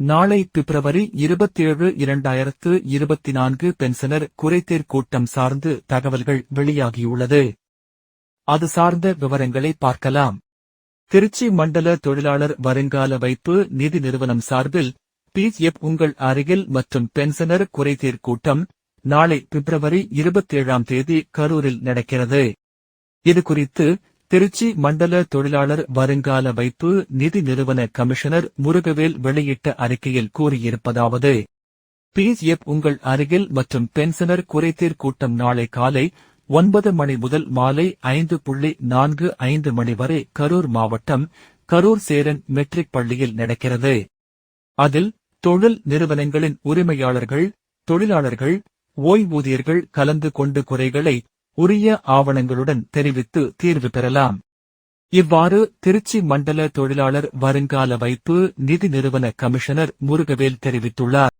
நாளை பிப்ரவரி இருபத்தேழு இரண்டாயிரத்து இருபத்தி நான்கு பென்ஷனர் குறைதீர் கூட்டம் சார்ந்து தகவல்கள் வெளியாகியுள்ளது. அது சார்ந்த விவரங்களை பார்க்கலாம். திருச்சி மண்டல தொழிலாளர் வருங்கால வைப்பு நிதி நிறுவனம் சார்பில் பிஎஃப் உங்கள் அருகில் மற்றும் பென்ஷனர் குறைதீர் கூட்டம் நாளை பிப்ரவரி இருபத்தேழாம் தேதி கரூரில் நடக்கிறது. இதுகுறித்து திருச்சி மண்டல தொழிலாளர் வருங்கால வைப்பு நிதி நிறுவன கமிஷனர் முருகவேல் வெளியிட்ட அறிக்கையில் கூறியிருப்பதாவது பிஎஃப் உங்கள் அருகில் மற்றும் பென்ஷனர் குறைதீர் கூட்டம் நாளை காலை ஒன்பது மணி முதல் மாலை ஐந்து புள்ளி நான்கு ஐந்து மணி வரை கரூர் மாவட்டம் கரூர் சேரன் மெட்ரிக் பள்ளியில் நடக்கிறது. அதில் தொழில் நிறுவனங்களின் உரிமையாளர்கள் தொழிலாளர்கள் ஓய்வூதியர்கள் கலந்து கொண்டு குறைகளை உரிய ஆவணங்களுடன் தெரிவித்து தீர்வு பெறலாம். இவ்வாறு திருச்சி மண்டல தொழிலாளர் வருங்கால வைப்பு நிதி நிறுவன கமிஷனர் முருகவேல் தெரிவித்துள்ளார்.